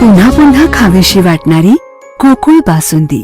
पुन्हा पुन्हा खावीशी वाटणारी कोकुळ बासुंदी.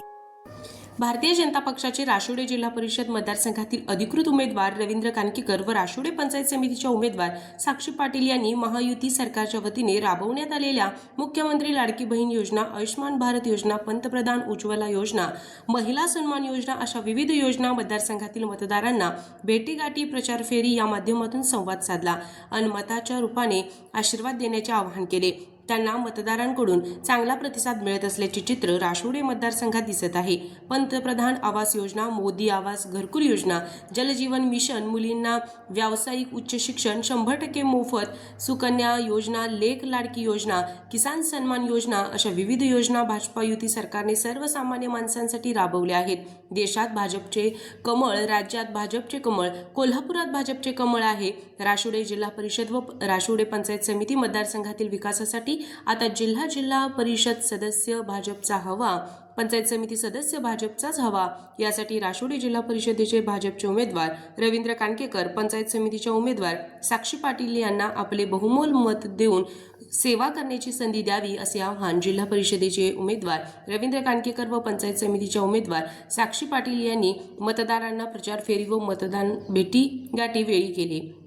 भारतीय जनता पक्षाचे राशोडे जिल्हा परिषद मतदारसंघातील अधिकृत उमेदवार रवींद्र कानकीकर व राशोडे पंचायत समितीच्या उमेदवार साक्षी पाटील यांनी महायुती सरकारच्या वतीने राबवण्यात आलेल्या मुख्यमंत्री लाडकी बहीण योजना आयुष्मान भारत योजना पंतप्रधान उज्ज्वला योजना महिला सन्मान योजना अशा विविध योजना मतदारसंघातील मतदारांना भेटीगाठी प्रचार फेरी या माध्यमातून संवाद साधला. आणि मताच्या रूपाने आशीर्वाद देण्याचे आवाहन केले. त्यांना मतदारांकडून चांगला प्रतिसाद मिळत असल्याचे चित्र राशोडे मतदारसंघात दिसत आहे. पंतप्रधान आवास योजना मोदी आवास घरकुल योजना जलजीवन मिशन मुलींना व्यावसायिक उच्च शिक्षण शंभर टक्के मोफत सुकन्या योजना लेख लाडकी योजना किसान सन्मान योजना अशा विविध योजना भाजपा युती सरकारने सर्वसामान्य माणसांसाठी राबवल्या आहेत. देशात भाजपचे कमळ राज्यात भाजपचे कमळ कोल्हापुरात भाजपचे कमळ आहे. राशोडे जिल्हा परिषद व राशोडे पंचायत समिती मतदारसंघातील विकासासाठी आता जिल्हा जिल्हा परिषद सदस्य भाजपचा हवा पंचायत समिती सदस्य भाजपचाच हवा यासाठी राशोडी जिल्हा परिषदेचे भाजपचे उमेदवार रवींद्र कानकेकर पंचायत समितीच्या उमेदवार साक्षी पाटील यांना आपले बहुमोल मत देऊन सेवा करण्याची संधी द्यावी असे आवाहन जिल्हा परिषदेचे उमेदवार रवींद्र कानकेकर व पंचायत समितीच्या उमेदवार साक्षी पाटील यांनी मतदारांना प्रचार फेरी व मतदान भेटी गाठी वेळी केले.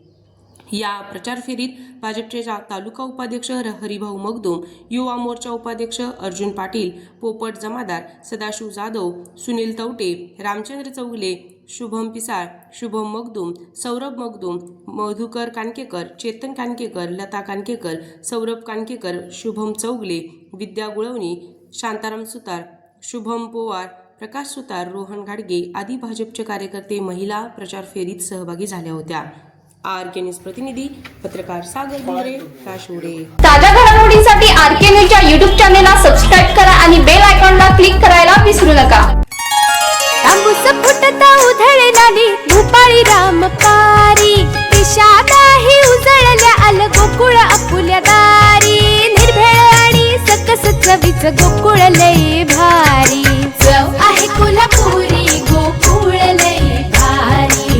या प्रचार फेरीत भाजपचे तालुका उपाध्यक्ष हरिभाऊ मगदूम युवा मोर्चा उपाध्यक्ष अर्जुन पाटील पोपट जमादार सदाशिव जाधव सुनील तवटे रामचंद्र चौगले शुभम पिसाळ शुभम मगदूम सौरभ मगदूम मधुकर कानकेकर चेतन कानकेकर लता कानकेकर सौरभ कानकेकर शुभम चौगले विद्या गुळवणी शांताराम सुतार शुभम पोवार प्रकाश सुतार रोहन घाडगे आदी भाजपचे कार्यकर्ते महिला प्रचार फेरीत सहभागी झाल्या होत्या. आर के न्यूज प्रतिनिधी पत्रकार सागर ताज्या घडामोडींसाठी आर के न्यूजच्या युट्यूब चॅनेलला सबस्क्राईब करा आणि बेल आयकॉनला क्लिक करायला विसरू नका. तांबूस फुटता उधळणारी भूपाळी रामपारी. दिशादाही उजळल्या आल गोकुळ आपुल्या दारी. निर्भेळ आणि सकस चवीच गोकुळ लय